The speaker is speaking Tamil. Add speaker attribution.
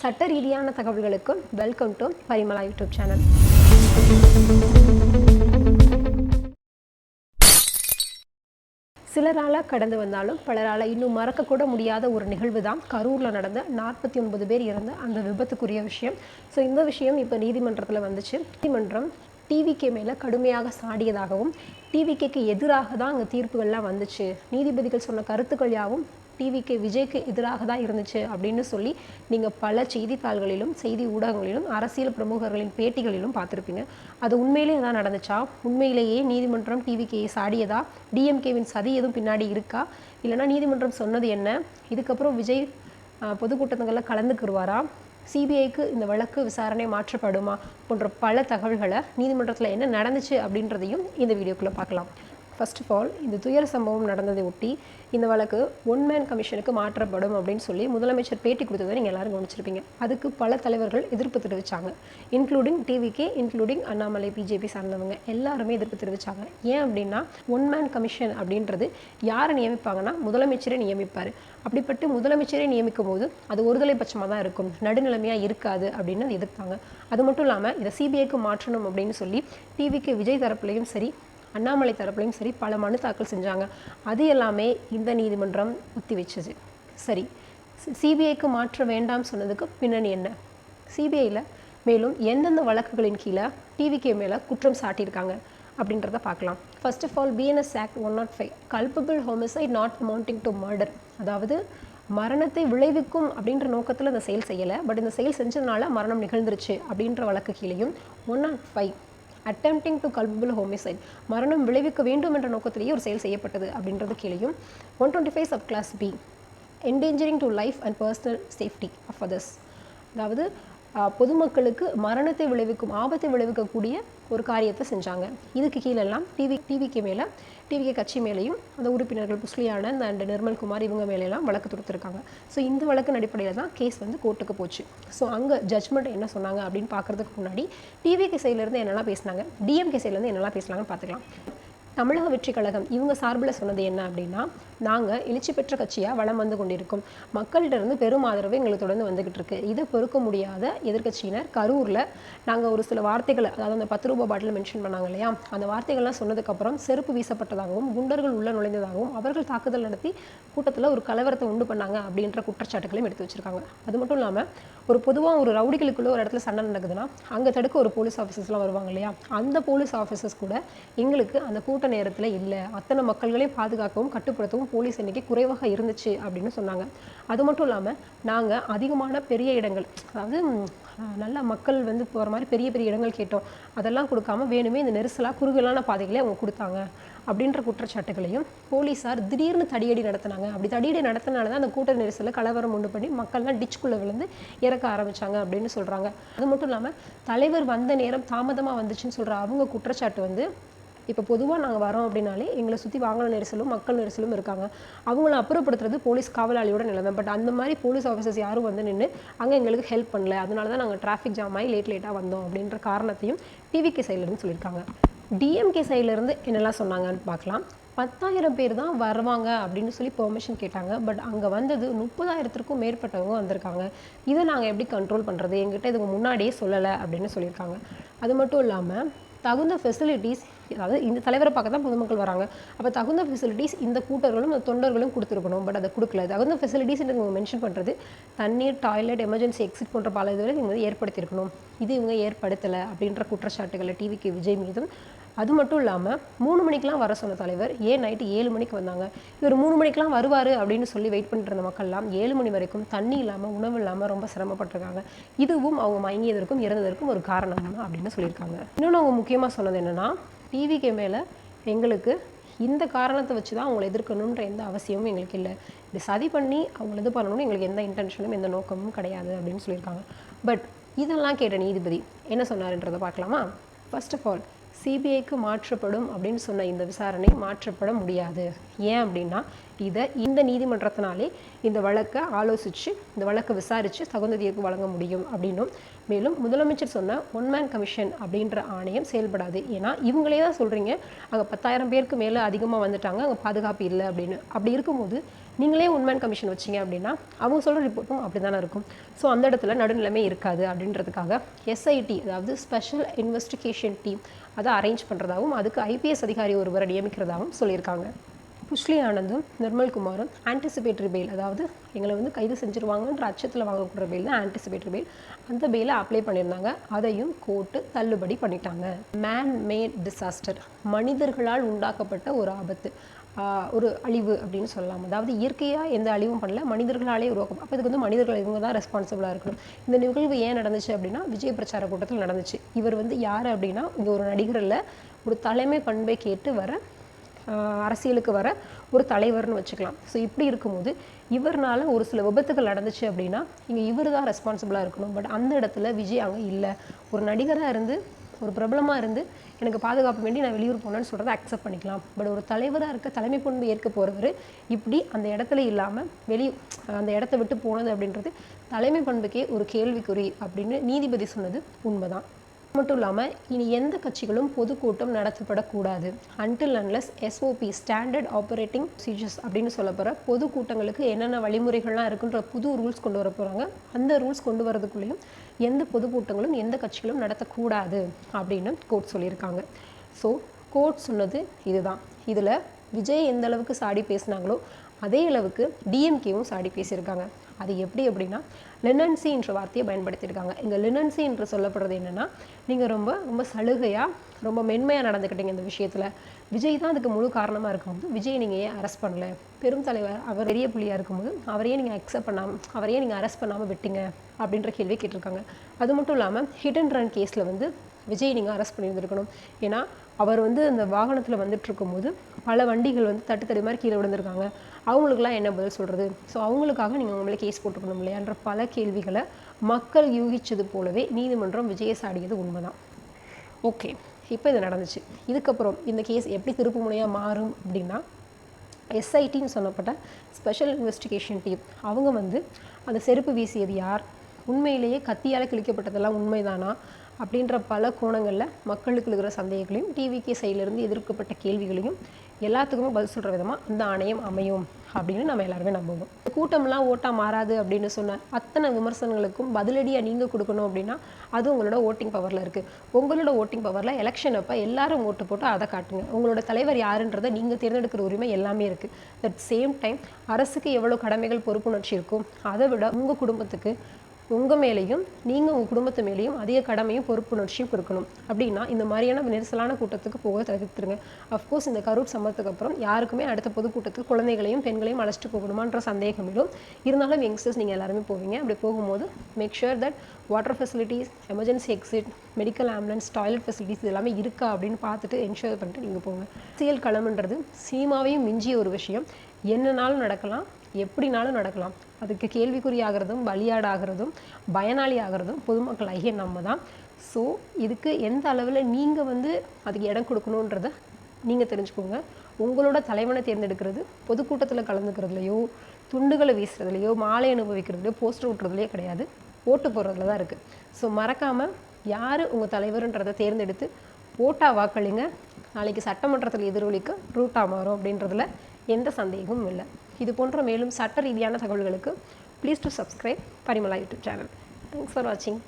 Speaker 1: சட்ட ரீதியான தகவல்களுக்கும் welcome to Parimala YouTube channel சிலரால் கடந்து வந்தாலும் பலரால் இன்னும் மறக்கக்கூட முடியாத ஒரு நிகழ்வு தான் கரூரில் நடந்த நாற்பத்தி ஒன்பது பேர் இறந்த அந்த விபத்துக்குரிய விஷயம். ஸோ இந்த விஷயம் இப்போ நீதிமன்றத்தில் வந்துச்சு. நீதிமன்றம் டிவிகே மேலே கடுமையாக சாடியதாகவும் டிவிகேக்கு எதிராக தான் அங்கே தீர்ப்புகள்லாம் வந்துச்சு. நீதிபதிகள் சொன்ன கருத்துக்கள் யாவும் டிவிகே விஜய்க்கு எதிராக தான் இருந்துச்சு அப்படின்னு சொல்லி நீங்கள் பல செய்தித்தாள்களிலும் செய்தி ஊடகங்களிலும் அரசியல் பிரமுகர்களின் பேட்டிகளிலும் பார்த்துருப்பீங்க. அது உண்மையிலேயே தான் நடந்துச்சா? உண்மையிலேயே நீதிமன்றம் டிவிகேயை சாடியதா? டிஎம்கேவின் சதி எதுவும் பின்னாடி இருக்கா? இல்லைனா நீதிமன்றம் சொன்னது என்ன? இதுக்கப்புறம் விஜய் பொதுக்கூட்டங்களில் கலந்துக்குருவாரா? சிபிஐக்கு இந்த வழக்கு விசாரணை மாற்றப்படுமா? போன்ற பல தகவல்களை நீதிமன்றத்தில் என்ன நடந்துச்சு அப்படின்றதையும் இந்த வீடியோக்குள்ளே பார்க்கலாம். ஃபர்ஸ்ட் ஆஃப் ஆல் இந்த துயர சம்பவம் நடந்ததை ஒட்டி இந்த வழக்கு ஒன் மேன் கமிஷனுக்கு மாற்றப்படும் அப்படின்னு சொல்லி முதலமைச்சர் பேட்டி கொடுத்ததை நீங்கள் எல்லாரும் கவனிச்சிருப்பீங்க. அதுக்கு பல தலைவர்கள் எதிர்ப்பு தெரிவித்தாங்க including TVK including Annamalai BJP சார்ந்தவங்க எல்லாருமே எதிர்ப்பு தெரிவித்தாங்க ஏன் அப்படின்னா ஒன் மேன் கமிஷன் அப்படின்றது யாரை நியமிப்பாங்கன்னா முதலமைச்சரே நியமிப்பார். அப்படிப்பட்டு முதலமைச்சரே நியமிக்கும் போது அது ஒருதலை பட்சமாக தான் இருக்கும். நடுநிலைமையாக இருக்காது அப்படின்னு அதை எதிர்த்தாங்க. அது மட்டும் இல்லாமல் இதை சிபிஐக்கு மாற்றணும் அப்படின்னு சொல்லி டிவிக்கு விஜய் தரப்புலையும் சரி அண்ணாமலை தரப்புலையும் சரி பல மனு தாக்கல் செஞ்சாங்க. அது எல்லாமே இந்த நீதிமன்றம் ஒத்தி வச்சது சரி சிபிஐக்கு மாற்ற வேண்டாம் சொன்னதுக்கு பின்னணி என்ன? சிபிஐயில் மேலும் எந்தெந்த வழக்குகளின் கீழே டிவிகே மேலே குற்றம் சாட்டியிருக்காங்க அப்படின்றத பார்க்கலாம். First of all BNS act one nought five culpable homicide not amounting to murder அதாவது மரணத்தை விளைவிக்கும் அப்படின்ற நோக்கத்தில் இந்த செயல் செய்யலை. பட் இந்த செயல் செஞ்சதுனால மரணம் நிகழ்ந்துருச்சு அப்படின்ற வழக்கு கீழேயும் one nought five attempting to culpable homicide மரணம் விளைவிக்க வேண்டும் என்ற நோக்கத்திலேயே ஒரு செயல் செய்யப்பட்டது அப்படின்றது கீழையும் one twenty five sub clause B endangering to life and personal safety of others அதாவது பொதுமக்களுக்கு மரணத்தை விளைவிக்கும் ஆபத்தை விளைவிக்கக்கூடிய ஒரு காரியத்தை செஞ்சாங்க. இதுக்கு கீழெல்லாம் டிவி டிவிக்கு மேலே டிவிகே கட்சி மேலேயும் அந்த உறுப்பினர்கள் புஸ்லி ஆனந்த் அண்ட் நிர்மல்குமார் இவங்க மேலெல்லாம் வழக்கு தொடுத்திருக்காங்க. ஸோ இந்த வழக்கின் அடிப்படையில் தான் கேஸ் வந்து கோர்ட்டுக்கு போச்சு. ஸோ அங்கே ஜட்மெண்ட் என்ன சொன்னாங்க அப்படின்னு பார்க்குறதுக்கு முன்னாடி டிவிகே சைட்லேருந்து என்னெல்லாம் பேசினாங்க? டிஎம்கே சைட்லேருந்து என்னெல்லாம் பேசினாங்கன்னு பார்த்துக்கலாம். தமிழக வெற்றி கழகம் இவங்க சார்பில் சொன்னது என்ன அப்படின்னா நாங்கள் எழுச்சி பெற்ற கட்சியாக வளம் வந்து கொண்டிருக்கோம். மக்கள்கிட்டருந்து பெரும் ஆதரவு எங்களுக்கு தொடர்ந்து வந்துகிட்டு இருக்கு. இதை பொறுக்க முடியாத எதிர்க்கட்சியினர் கரூரில் நாங்கள் ஒரு சில வார்த்தைகளை அதாவது அந்த பத்து ரூபாய் பாட்டில் மென்ஷன் பண்ணாங்க இல்லையா? அந்த வார்த்தைகள்லாம் சொன்னதுக்கப்புறம் செருப்பு வீசப்பட்டதாகவும் குண்டர்கள் உள்ள நுழைந்ததாகவும் அவர்கள் தாக்குதல் நடத்தி கூட்டத்தில் ஒரு கலவரத்தை உண்டு பண்ணாங்க அப்படின்ற குற்றச்சாட்டுகளையும் எடுத்து வச்சிருக்காங்க. அது மட்டும் இல்லாமல் ஒரு பொதுவாக ஒரு ரவுடிகளுக்குள்ளே ஒரு இடத்துல சண்டை நடக்குதுன்னா அங்கே தடுக்க ஒரு போலீஸ் ஆஃபீஸர்ஸ்லாம் வருவாங்க இல்லையா? அந்த போலீஸ் ஆஃபீஸர்ஸ் கூட எங்களுக்கு அந்த கூட்ட நேரத்தில் இல்லை. அத்தனை மக்கள்களையும் பாதுகாக்கவும் கட்டுப்படுத்தவும் போலீஸ் எண்ணிக்கை குறைவாக இருந்துச்சு அப்படின்னு சொன்னாங்க. அது மட்டும் இல்லாமல் நாங்கள் அதிகமான பெரிய இடங்கள் அதாவது நல்ல மக்கள் வந்து போகிற மாதிரி பெரிய பெரிய இடங்கள் கேட்டோம். அதெல்லாம் கொடுக்காம வேணுமே இந்த நெரிசலாக குறுகலான பாதைகளே அவங்க கொடுத்தாங்க. அப்படின்ற குற்றச்சாட்டுகளையும் போலீஸார் திடீர்னு தடியடி நடத்தினாங்க. அப்படி தடியடி நடத்தினால தான் அந்த கூட்ட நெரிசலில் கலவரம் உண்டு பண்ணி மக்கள்லாம் டிச்சுக்குள்ளே விழுந்து இறக்க ஆரம்பிச்சாங்க அப்படின்னு சொல்கிறாங்க அது மட்டும் இல்லாமல் தலைவர் வந்த நேரம் தாமதமாக வந்துச்சுன்னு சொல்கிற அவங்க குற்றச்சாட்டு வந்து இப்போ பொதுவாக நாங்கள் வரோம் அப்படின்னாலே எங்களை சுற்றி வாகன நெரிசலும் மக்கள் நெரிசலும் இருக்காங்க. அவங்கள அப்புறப்படுத்துறது போலீஸ் காவலாளியோட நிலைமை. பட் அந்த மாதிரி போலீஸ் ஆஃபீஸர்ஸ் யாரும் வந்து நின்று அங்கே எங்களுக்கு ஹெல்ப் பண்ணல. அதனால தான் நாங்கள் டிராஃபிக் ஜாம் ஆகி லேட் லேட்டாக வந்தோம் அப்படின்ற காரணத்தையும் டிவிகே சைட்லேருந்து சொல்லியிருக்காங்க. டிஎம்கே சைட்லேருந்து என்னெல்லாம் சொன்னாங்கன்னு பார்க்கலாம். பத்தாயிரம் பேர் தான் வருவாங்க அப்படின்னு சொல்லி பெர்மிஷன் கேட்டாங்க. பட் அங்கே வந்தது முப்பதாயிரத்திற்கும் மேற்பட்டவங்க வந்திருக்காங்க. இதை நாங்கள் எப்படி கண்ட்ரோல் பண்ணுறது எங்கிட்ட இதுக்கு முன்னாடியே சொல்லலை அப்படின்னு சொல்லியிருக்காங்க. அது மட்டும் இல்லாமல் தகுந்த ஃபெசிலிட்டிஸ் அதாவது இந்த தலைவரை பார்க்க தான் பொதுமக்கள் வராங்க. அப்போ தகுந்த ஃபெசிலிட்டிஸ் இந்த கூட்டர்களும் இந்த தொண்டர்களும் கொடுத்துருக்கணும். பட் அதை கொடுக்கல. தகுந்த ஃபெசிலிட்டிஸ் இவங்க மென்ஷன் பண்ணுறது தண்ணீர் டாய்லெட் எமர்ஜென்சி எக்ஸிட் போன்ற பல இதுவரை இவங்க வந்து ஏற்படுத்தியிருக்கணும். இது இவங்க ஏற்படுத்தலை அப்படின்ற குற்றச்சாட்டுகளை டிவிக்கு விஜய் மீதும் அது மட்டும் இல்லாமல் மூணு மணிக்கெலாம் வர சொன்ன தலைவர் ஏன் நைட்டு ஏழு மணிக்கு வந்தாங்க? இவர் மூணு மணிக்கெலாம் வருவார் அப்படின்னு சொல்லி வெயிட் பண்ணிட்டு இருந்த மக்கள்லாம் ஏழு மணி வரைக்கும் தண்ணி இல்லாமல் உணவு இல்லாமல் ரொம்ப சிரமப்பட்டிருக்காங்க. இதுவும் அவங்க மயங்கியதற்கும் இறந்ததற்கும் ஒரு காரணம் அப்படின்னு சொல்லியிருக்காங்க. இன்னொன்று அவங்க முக்கியமாக சொன்னது என்னென்னா டிவிக்கு மேலே எங்களுக்கு இந்த காரணத்தை வச்சு தான் அவங்களை எதிர்க்கணுன்ற எந்த அவசியமும் எங்களுக்கு இல்லை. இப்படி சதி பண்ணி அவங்கள இது பண்ணணும்னு எங்களுக்கு எந்த இன்டென்ஷனும் எந்த நோக்கமும் கிடையாது அப்படின்னு சொல்லியிருக்காங்க. பட் இதெல்லாம் கேட்ட நீதிபதி என்ன சொன்னார்ன்றதை பார்க்கலாமா? ஃபர்ஸ்ட் ஆஃப் ஆல் சிபிஐக்கு மாற்றப்படும் அப்படின்னு சொன்ன இந்த விசாரணை மாற்றப்பட முடியாது. ஏன் அப்படின்னா இதை இந்த நீதிமன்றத்தினாலே இந்த வழக்கை ஆலோசித்து இந்த வழக்கை விசாரித்து தகுந்த தீர்ப்பு வழங்க முடியும் அப்படின்னும். மேலும் முதலமைச்சர் சொன்ன ஒன் மேன் கமிஷன் அப்படின்ற ஆணையம் செயல்படாது. ஏன்னா இவங்களே தான் சொல்கிறீங்க அங்கே பத்தாயிரம் பேருக்கு மேலே அதிகமாக வந்துட்டாங்க அங்கே பாதுகாப்பு இல்லை அப்படின்னு. அப்படி இருக்கும்போது நீங்களே உண்மையான கமிஷன் வச்சீங்க அப்படின்னா அவங்க சொல்கிற ரிப்போர்ட்டும் அப்படி தானே இருக்கும். ஸோ அந்த இடத்துல நடுநிலைமை இருக்காது அப்படின்றதுக்காக எஸ்ஐடி அதாவது ஸ்பெஷல் இன்வெஸ்டிகேஷன் டீம் அதை அரேஞ்ச் பண்ணுறதாகவும் அதுக்கு ஐபிஎஸ் அதிகாரி ஒருவரை நியமிக்கிறதாகவும் சொல்லியிருக்காங்க. புஷ்லி ஆனந்தும் நிர்மல் குமாரும் ஆன்டிசிபேட்டரி பெயில் அதாவது எங்களை வந்து கைது செஞ்சுருவாங்கன்ற அச்சத்தில் வாங்கக்கூடிய பெயில் தான் ஆன்டிசிபேட்டரி பெயில் அந்த பெயிலை அப்ளை பண்ணியிருந்தாங்க. அதையும் கோர்ட்டு தள்ளுபடி பண்ணிட்டாங்க. மேன் மேட் டிசாஸ்டர் மனிதர்களால் உண்டாக்கப்பட்ட ஒரு ஆபத்து. ஒரு அழிவு அப்படின்னு சொல்லலாம். அதாவது இயற்கையாக எந்த அழிவும் பண்ணல மனிதர்களாலே உருவாக்கும் அப்போ இதுக்கு வந்து மனிதர்கள் இவங்க தான் ரெஸ்பான்சிபிளாக இருக்கணும். இந்த நிகழ்வு ஏன் நடந்துச்சு அப்படின்னா விஜய் பிரச்சார கூட்டத்தில் நடந்துச்சு. இவர் வந்து யார் அப்படின்னா இங்கே ஒரு நடிகரில் ஒரு தலைமை பண்பை கேட்டு வர ஆஹ் அரசியலுக்கு வர ஒரு தலைவர்னு வச்சுக்கலாம். ஸோ இப்படி இருக்கும்போது இவர்னால ஒரு சில விபத்துகள் நடந்துச்சு அப்படின்னா இங்கே இவர் தான் ரெஸ்பான்சிபிளாக இருக்கணும். பட் அந்த இடத்துல விஜய் அங்கே இல்லை. ஒரு நடிகராக இருந்து ஒரு பிரபலமாக இருந்து எனக்கு பாதுகாப்பு வேண்டி நான் வெளியூர் போனேன்னு சொல்கிறத அக்செப்ட் பண்ணிக்கலாம். பட் ஒரு தலைவராக இருக்க தலைமை பண்பு ஏற்க போகிறவர் இப்படி அந்த இடத்துல இல்லாமல் வெளி அந்த இடத்த விட்டு போனது அப்படின்றது தலைமை பண்புக்கே ஒரு கேள்விக்குறி அப்படின்னு நீதிபதி சொன்னது உண்மைதான். மட்டும் இல்லாமல் இனி எந்த கட்சிகளும் பொதுக்கூட்டம் நடத்தப்படக்கூடாது. Until unless SOP standard operating procedures அப்படின்னு சொல்ல போகிற பொதுக்கூட்டங்களுக்கு என்னென்ன வழிமுறைகள்லாம் இருக்குன்ற புது ரூல்ஸ் கொண்டு வர போகிறாங்க அந்த ரூல்ஸ் கொண்டு வரதுக்குள்ளேயும் எந்த பொதுக்கூட்டங்களும் எந்த கட்சிகளும் நடத்தக்கூடாது அப்படின்னு கோர்ட் சொல்லியிருக்காங்க. ஸோ கோர்ட் சொன்னது இதுதான். இதில் விஜய் எந்த அளவுக்கு சாடி பேசினாங்களோ அதே அளவுக்கு டிஎம்கேவும் சாடி பேசியிருக்காங்க. அது எப்படி அப்படின்னா லினன்சின்ற வார்த்தையை பயன்படுத்தியிருக்காங்க. இங்கே லினன்சி என்று சொல்லப்படுறது என்னென்னா நீங்கள் ரொம்ப ரொம்ப சலுகையாக ரொம்ப மென்மையாக நடந்துக்கிட்டீங்க இந்த விஷயத்தில். விஜய் தான் அதுக்கு முழு காரணமாக இருக்கும்போது விஜய் நீங்கள் ஏன் அரெஸ்ட் பண்ணல? பெரும் தலைவர் அவர் பெரிய புள்ளியாக இருக்கும்போது அவரையே நீங்கள் அக்செப்ட் பண்ணாமல் அவரையே நீங்கள் அரெஸ்ட் பண்ணாமல் விட்டீங்க அப்படின்ற கேள்வி கேட்டிருக்காங்க. அது மட்டும் இல்லாமல் ஹிட் அண்ட் ரன் கேஸில் வந்து விஜய் நீங்கள் அரெஸ்ட் பண்ணியிருந்திருக்கணும். ஏன்னா அவர் வந்து அந்த வாகனத்தில் வந்துட்டு இருக்கும்போது பல வண்டிகள் வந்து தட்டு தடி மாதிரி கீழே விழுந்திருக்காங்க. அவங்களுக்குலாம் என்ன பதில் சொல்கிறது ஸோ அவங்களுக்காக நீங்கள் உங்களை கேஸ் போட்டுக்கணும் இல்லையான்ற பல கேள்விகளை மக்கள் யூகிச்சது போலவே நீதிமன்றம் விஜயசாடியது உண்மைதான். ஓகே இப்போ இது நடந்துச்சு. இதுக்கப்புறம் இந்த கேஸ் எப்படி திருப்பு முனையாக மாறும் அப்படின்னா எஸ்ஐடின்னு சொல்லப்பட்ட ஸ்பெஷல் இன்வெஸ்டிகேஷன் டீம் அவங்க வந்து அந்த செருப்பு வீசியது யார்? உண்மையிலேயே கத்தியால் கிழிக்கப்பட்டதெல்லாம் உண்மைதானா? அப்படின்ற பல கோணங்களில் மக்களுக்கு இருக்கிற சந்தேகங்களையும் டிவிகே சைடிலிருந்து எதிர்க்கப்பட்ட கேள்விகளையும் எல்லாத்துக்குமே பதில் சொல்கிற விதமாக இந்த ஆணையம் அமையும் அப்படின்னு நம்ம எல்லாருமே நம்புவோம். கூட்டம்லாம் ஓட்டாக மாறாது அப்படின்னு சொன்ன அத்தனை விமர்சனங்களுக்கும் பதிலடியாக நீங்கள் கொடுக்கணும் அப்படின்னா அது உங்களோட ஓட்டிங் பவரில் இருக்குது உங்களோட ஓட்டிங் பவரில் எலெக்ஷன் அப்போ எல்லாரும் ஓட்டு போட்டு அதை காட்டுங்க. உங்களோட தலைவர் யாருன்றதை நீங்கள் தேர்ந்தெடுக்கிற உரிமை எல்லாமே இருக்குது அட் சேம் டைம் அரசுக்கு எவ்வளோ கடமைகள் பொறுப்புணர்ச்சி இருக்கும் அதை விட உங்கள் குடும்பத்துக்கு உங்கள் மேலேயும் நீங்கள் உங்கள் குடும்பத்து மேலேயும் அதிக கடமையும் பொறுப்புணர்ச்சியும் இருக்கணும் அப்படின்னா இந்த மாதிரியான நெரிசலான கூட்டத்துக்கு போக தவிர்த்துருங்க அஃப்கோர்ஸ் இந்த கரூர் சம்பவத்துக்கு அப்புறம் யாருக்குமே அடுத்த பொதுக்கூட்டத்துக்கு குழந்தைகளையும் பெண்களையும் அழைச்சிட்டு போகணுமான்ற சந்தேகம் இடும். இருந்தாலும் யங்ஸ்டர்ஸ் நீங்கள் எல்லாருமே போவீங்க. அப்படி போகும்போது make sure that water facilities emergency exit medical ambulance toilet facilities இது எல்லாமே இருக்கா அப்படின்னு பார்த்துட்டு என்ஷோர் பண்ணிட்டு நீங்கள் போங்க. அரசியல் களம்ன்றது சினிமாவையும் மிஞ்சிய ஒரு விஷயம். என்னனாலும் நடக்கலாம். எப்படினாலும் நடக்கலாம். அதுக்கு கேள்விக்குறியாகிறதும் பலியாடாகிறதும் பயனாளி ஆகிறதும் பொதுமக்கள் ஐய நம்ம தான் ஸோ இதுக்கு எந்த அளவில் நீங்கள் வந்து அதுக்கு இடம் கொடுக்கணுன்றத நீங்கள் தெரிஞ்சுக்கோங்க. உங்களோட தலைவனை தேர்ந்தெடுக்கிறது பொதுக்கூட்டத்தில் கலந்துக்கிறதுலையோ துண்டுகளை வீசுறதுலையோ மாலை அனுபவிக்கிறதுலையோ போஸ்டர் விட்டுறதுலையோ கிடையாது. ஓட்டு போடுறதுல தான் இருக்குது ஸோ மறக்காமல் யார் உங்கள் தலைவருன்றதை தேர்ந்தெடுத்து ஓட்டா வாக்களிங்க. நாளைக்கு சட்டமன்றத்தில் எதிரொலிக்க ரூட்டாக மாறும் அப்படின்றதுல எந்த சந்தேகமும் இல்லை. இது போன்ற மேலும் சட்ட ரீதியான தகவல்களுக்கு please to subscribe Parimala YouTube channel thanks for வாட்சிங்